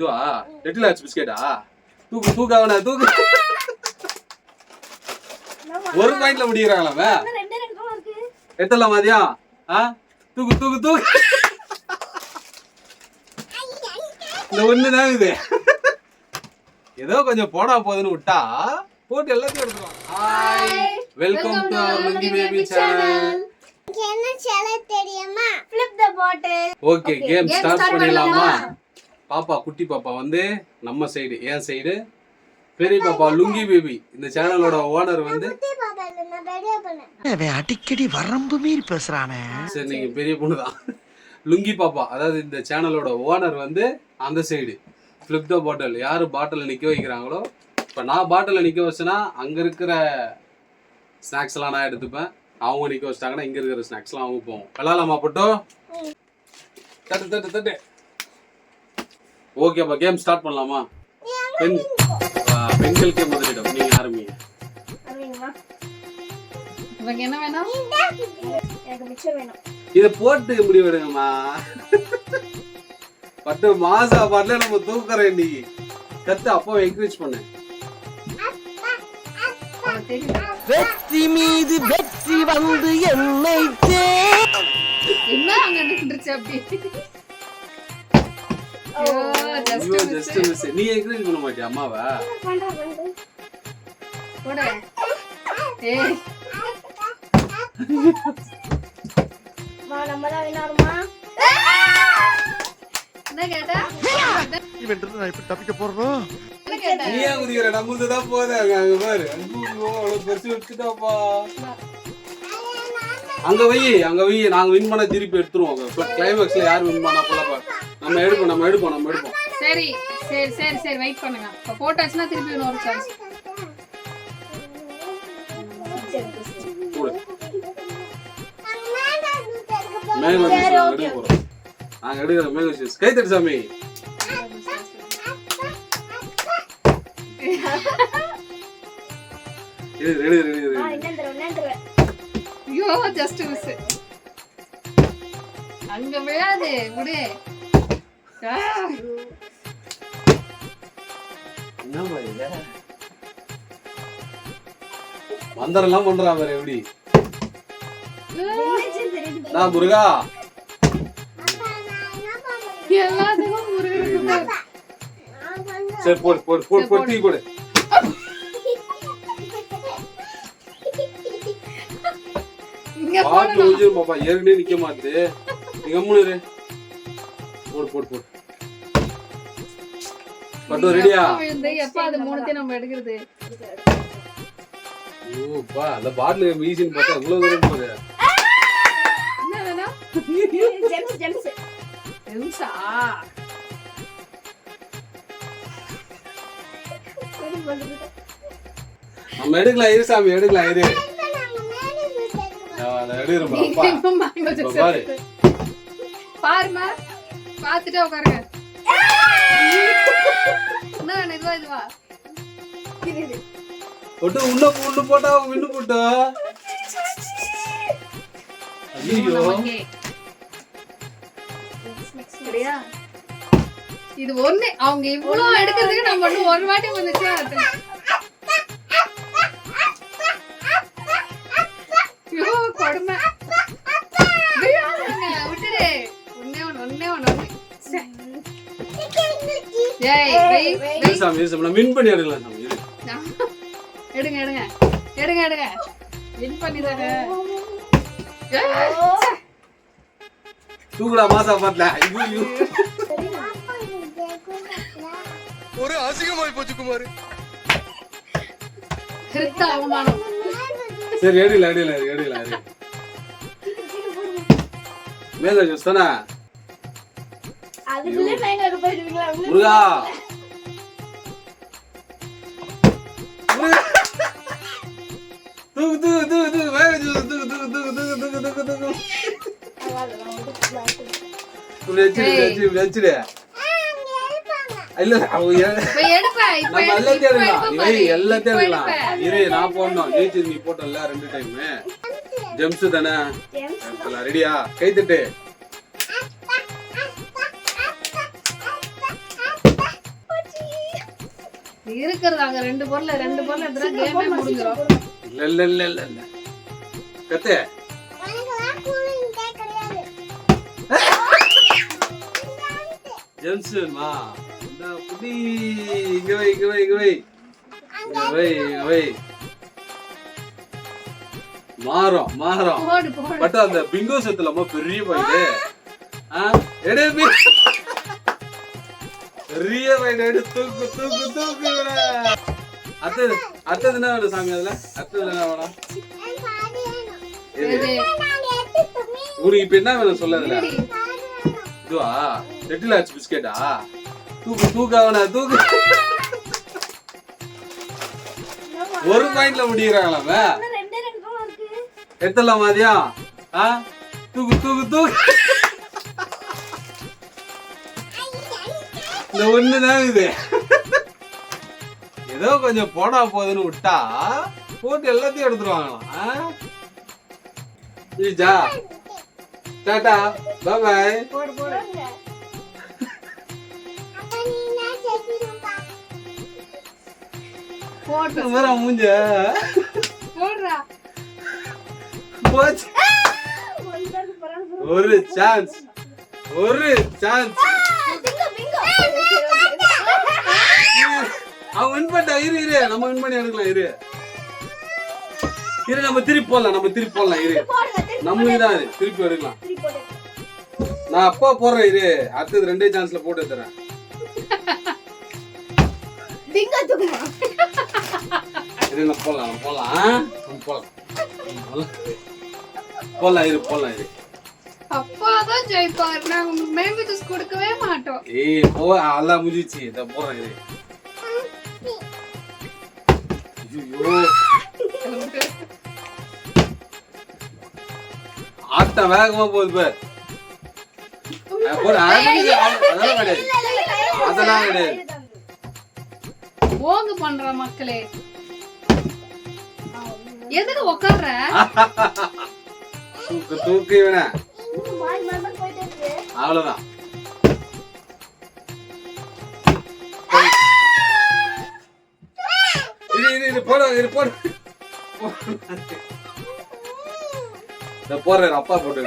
இதுவா? எட்டு லாட்ச் பிஸ்கெட்டா தூக்கு தூக்கு அவனை தூக்கு. ஒரு பாயிண்ட்ல இருக்கு? எத்தலாம் மதியம்? ஆ? தூக்கு தூக்கு தூக்கு. இந்த ஒண்ணுதான் இது. ஏதோ கொஞ்சம் போனா போகுதுன்னு விட்டா போட்டு எல்லாத்தையும் எடுத்துருவான். Hi welcome to our lungi baby channel என்ன சேலை தெரியுமா? Flip the bottle. Okay game start பண்ணிடலாமா? பாப்பா குட்டி பாப்பா வந்து நம்ம சைடு என் சைடு பெரிய பாப்பா லுங்கி பேபி இந்த சேனலோட ஓனர் வந்து குட்டி பாப்பா இல்ல நான் பெரிய பண்ணேன் அவன் அடிக்கடி வரம்பு மீறி பேசுறானே. சரி நீங்க பெரிய பொண்ணு தான் லுங்கி பாப்பா அதாவது இந்த சேனலோட ஓனர் வந்து அந்த சைடு ஃபிளிப் த பாட்டில் யார் பாட்டில் நிற்க வைக்கிறாங்களோ இப்போ நான் பாட்டில் நிற்க வச்சேன்னா அங்கே இருக்கிற ஸ்நாக்ஸ் எல்லாம் நான் எடுத்துப்பேன். அவங்க நிற்க வச்சிட்டாங்கன்னா இங்கே இருக்கிற ஸ்நாக்ஸ்லாம் அவங்க போவோம். விளாடலாமா பட்டோ? தட்டு தட்டு தட்டு. ஓகேப்பா கேம் ஸ்டார்ட் பண்ணலாமா? பெண் பெண்களுக்கே முதலிடம். நீங்கள் ஆரம்பிங்க இவங்க என்ன வேணும்? எனக்கு மிச்சம் வேணும். இதை போட்டு முடிவு எடுங்கம்மா பத்து மாச பாட்டில நம்ம தூக்குறோம் இன்னைக்கு. கத்து அப்பா என்கரேஜ் பண்ணு. வெற்றி மீது வெற்றி வந்து என்னை என்ன அங்க நின்றுச்சு அப்படி? ஐயோ. ஜஸ்ட் மிஸ் நீ என்கரேஜ் பண்ண மாட்டியா அம்மாவை? போடு. ஏய், மா நம்ம தான் வினாருமா என்ன கேட்ட? இவன் நான் இப்ப தப்பிக்க போறோம் என்ன கேட்ட? நீ ஏன் குதிக்கிற நம்மளுக்கு தான் போதே அங்க அங்க பாரு. ஐயோ அவ்வளவு பெருசு வச்சுட்டாப்பா அங்க வை அங்க வை. நாங்க வின் பண்ண திருப்பி எடுத்துருவோம். கிளைமேக்ஸ்ல யார் வின் பண்ணா போலப்பா. நம்ம எடுப்போம் நம்ம எடுப்போம் நம்ம எடுப்போம். சரி சரி சரி சரி வெயிட் பண்ணுங்க. இப்ப போட்டாச்சுன்னா திருப்பி இன்னொரு சான்ஸ் நாங்க எடுக்க போறோம். நாங்க எடுக்கிற மேக ஜூஸ் கை தட்டு சாமி. தருவேன் என்ன தருவேன். ஐயோ ஜஸ்ட் மிஸ் அங்க விழாது விடு. ஆ, என்னம்மா இது மந்திரம்லாம் பண்றா பாரு எப்படி? நான் முருகா. சரி போடு போடு போடு போடு டீ போடு பாட்டு ஊஞ்சிரும் பாப்பா ஏற்கனவே நிக்க மாட்டுது. நீங்க கம்முனு இரு. போடு போடு போடு. பட்டு ரெடியா? எப்ப விழுந்து எப்ப அது மூணுத்தையும் நம்ம எடுக்கிறது? ஓப்பா அந்த பாட்டில் ஈஸின்னு பார்த்தா இவ்வளவு தூரம் போகுது. என்ன வேணும் ஜெம்ஸ் ஜெம்ஸ் பெருசா நம்ம எடுக்கலாம் இரு சாமி எடுக்கலாம் இரு. பாருமா. பாத்துட்டே உட்காருங்க. என்ன இதுவா இதுவா? ஒட்டு உள்ள உள்ள போட்டா விண்ணு போட்டா? ஐயோ இது ஒண்ணு. அவங்க இவ்வளவு எடுக்கிறதுக்கு நம்ம ஒண்ணு ஒரு வாட்டி வந்துச்சு? ஏய் சாமி இரு சாமி நான் வின் பண்ணி எடுக்கலாம் சாமி எடுங்க எடுங்க. எடுங்க எடுங்க. வின் பண்ணிதாங்க தூக்குடா மாசா பாட்டல. ஐயோ ஒரு அசிங்கமாய் போச்சு குமார். திருத்த அவமானம். சரி எடுக்கலாம் எடுக்கலாம் இரு மேல ஜூஸ் தானே? அதுக்குள்ளே மேங்க போயிடுவீங்களா முருகா தூக்கு தூக்கு தூக்கு தூக்கு மேல ஜூஸ் தூக்கு தூக்கு தூக்கு தூக்கு தூக்கு தூக்கு தூக்கு இப்படி வச்சிடு இப்படி வச்சிடு இப்படி வச்சிடு இல்ல அவங்க ஏ- இப்ப எடுப்ப இப்ப நம்ம எல்லாத்தையும் எடுக்கலாம் இவை. எல்லாத்தையும் எடுக்கலாம். இரு நான் போடணும் ஜெயிச்சு நீ போட்டல ரெண்டு டைம் ஜெம்ஸ் தானே ரெடியா கை தட்டு இருக்கிறது அங்க ரெண்டு பொருள் ரெண்டு பொருள் எடுத்துட்டா கேமே முடிஞ்சிடும் இல்ல இல்ல இல்ல இல்ல இல்ல. கத்து. எனக்குலாம் கூலிங் டே கிடையாது. ஜென்சன்மா இந்த புடி இங்க வை இங்க வை இங்க வை. இங்க வை இங்க வை. மாறும் மாறும். போடு அந்த பிங்கோ செத்துலமா பெரிய பையனு. ஆ எடு. பி- பெரிய பையன் எடு தூக்கு தூக்கு தூக்கு. அடுத்தது அடுத்தது என்ன வேணும் சாமி அதுல? அடுத்தது என்ன வேணும்? எடுத்து உனக்கு இப்ப என்ன வேணும் சொல்ல அதுல? இதுவா? ரெட்டில் ஆச்சு பிஸ்கெட்டா? தூக்கு தூக்கு அவனை தூக்கு. ஒரு பாயிண்ட்ல இருக்கு. எத்தலாம் ஆ? தூக்கு தூக்கு தூக்கு. இந்த ஒண்ணுதான் இது. ஏதோ கொஞ்சம் போனா போகுதுன்னு விட்டா போட்டு எல்லாத்தையும் எடுத்துருவாங்களாம்? ஜா டாடா பாய் போடு போடு. அப்ப நீ என்ன செய்வீங்கப்பா போட்டு வேற மூஞ்ச. போடுறா. போச்சு. ஒரு சான்ஸ் ஒரு சான்ஸ் அவன் வின் பண்ணிட்டா இரு இரு. நம்ம வின் பண்ணி எடுக்கலாம் இரு. இரு நம்ம திருப்பி போடலாம் நம்ம திருப்பி போடலாம் இரு. நம்மளுக்கு தான் இது. திருப்பி எடுக்கலாம் நான் அப்பா போடுறேன் இரு. அடுத்தது ரெண்டே சான்ஸ்ல போட்டு தரேன். இரு நம்ம போடலாம் நம்ம போடலாம்? நம்ம போடலாம். நம்ம போடலாம் இரு போடலாம் இரு. அப்பா தான் ஜெயிப்பார். நாங்க மேபி ஜூஸ் கொடுக்கவே மாட்டோம். ஏய் போ எல்லாம் முடிஞ்சிச்சு. இதை போடுறேன் இரு. ஆட்டம் வேகமா போகுது பார். அதெல்லாம் அதெல்லாம் கிடையாது. அதெல்லாம் கிடையாது. ஓங்கு பண்ற மக்களே. எதுக்கு உட்கார்ற தூக்கு தூக்கு இவனை. அவ்வளவுதான். இரு இரு இரு போடு இரு போடு. இந்த போடுறாரு அப்பா போட்டு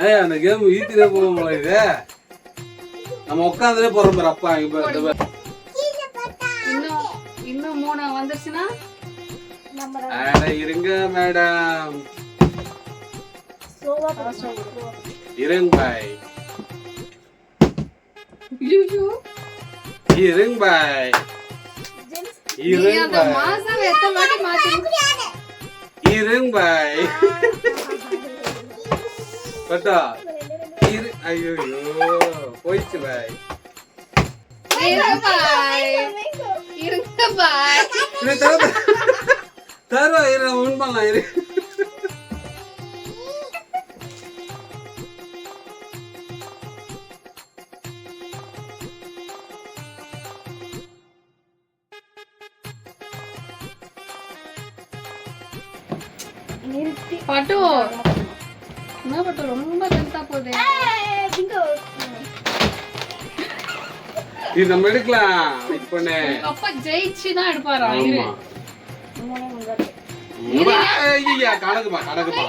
ஏய் அந்த கேம் ஈத்திலே போகும் போல இது. நம்ம உட்காந்துலே போறோம் பாரு அப்பா இங்க பாரு. இன்னும் இன்னும் மூணு வந்துருச்சுன்னா? அட இருங்க மேடம் மாத்தி இருங்க பாய் பட்டா. இரு ஐயோ போயிடுச்சு பாய் இருங்க பாய் தருவா இரு பண்ணலாம் இரு. பட்டு ரொம்ப லென்த்தா போகுது. இது நம்ம எடுக்கலாம். வெயிட் பண்ணு. அப்பா ஜெயிச்சு தான் எடுப்பாரா இரு ஐயா கணக்குமா கணக்குமா.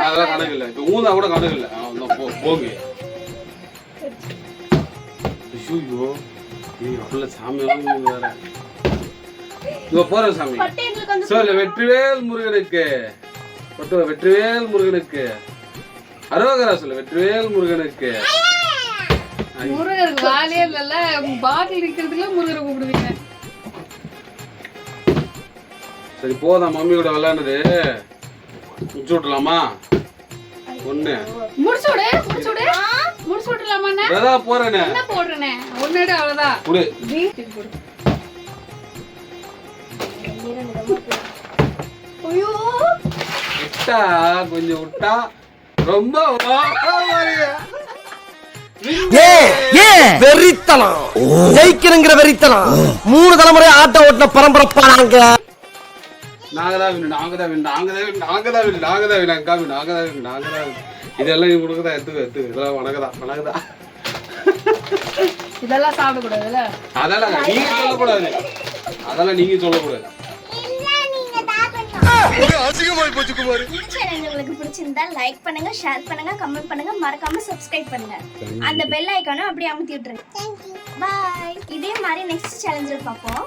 அதெல்லாம் கணக்கு இல்லை இப்போ ஊந்தா கூட கணக்கு இல்லை ஆ, இந்தா போ போங்க ஐயோ ஏய் அவ்வளோ சாமி வேற. இதோ போறேன் சாமி. சொல்லு வெற்றிவேல் முருகனுக்கு. பட்டு வெற்றிவேல் முருகனுக்கு. அரோகரா சொல்லு வெற்றிவேல் முருகனுக்கு. ஐயோ. முருகருக்கு வேலையே இல்லைல்ல. பாட்டில் இருக்கிறதுக்குள்ள முருகரை கூப்பிடுவீங்க. சரி போதா மம்மியோட விளையாடுது. முடிச்சு விட்டலாமா ஒண்ணு. முடிச்சு விடு முடிச்சு விடு. முடிச்சு விட்டுலாமா அதான் போறேனே. என்ன போடுறேனே? ஒன்னு அவ்வளவுதான் குடு. போடு. விட்டா கொஞ்சம் விட்டா. ரொம்ப ஓவருங்க. ஏ ஏ. வெறித்தனம். ஜெயிக்கணுங்கிற வெறித்தனம். மூணு தலைமுறை ஆட்ட ஓட்டின பரம்பரைப்பா நாங்க நாங்க தான் வின் நாங்க தான் வின் நாங்க தான் win, நாங்க தான் வின் நாங்க தான் வின் அக்கா win, நாங்க தான் win, நாங்க தான் win. இதெல்லாம் நீ கொடுக்குதா எடுத்துக்க எடுத்துக்க இதெல்லாம் உனக்குதான் உனக்குதான் இதெல்லாம் சாப்பிடக்கூடாதுல்ல? அதெல்லாம் நீங்க சொல்லக்கூடாது. அதெல்லாம் நீங்க சொல்லக்கூடாது. அசிங்கமாய் போச்சு குமார். இந்த சேனல் உங்களுக்கு பிடிச்சிருந்தா லைக் பண்ணுங்க ஷேர் பண்ணுங்க கமெண்ட் பண்ணுங்க மறக்காம சப்ஸ்கிரைப் பண்ணுங்க. அந்த பெல் ஐக்கானும் அப்படியே அமுத்தி விட்டுருங்க பாய் இதே மாதிரி நெக்ஸ்ட் சேலஞ்சில் பார்ப்போம்.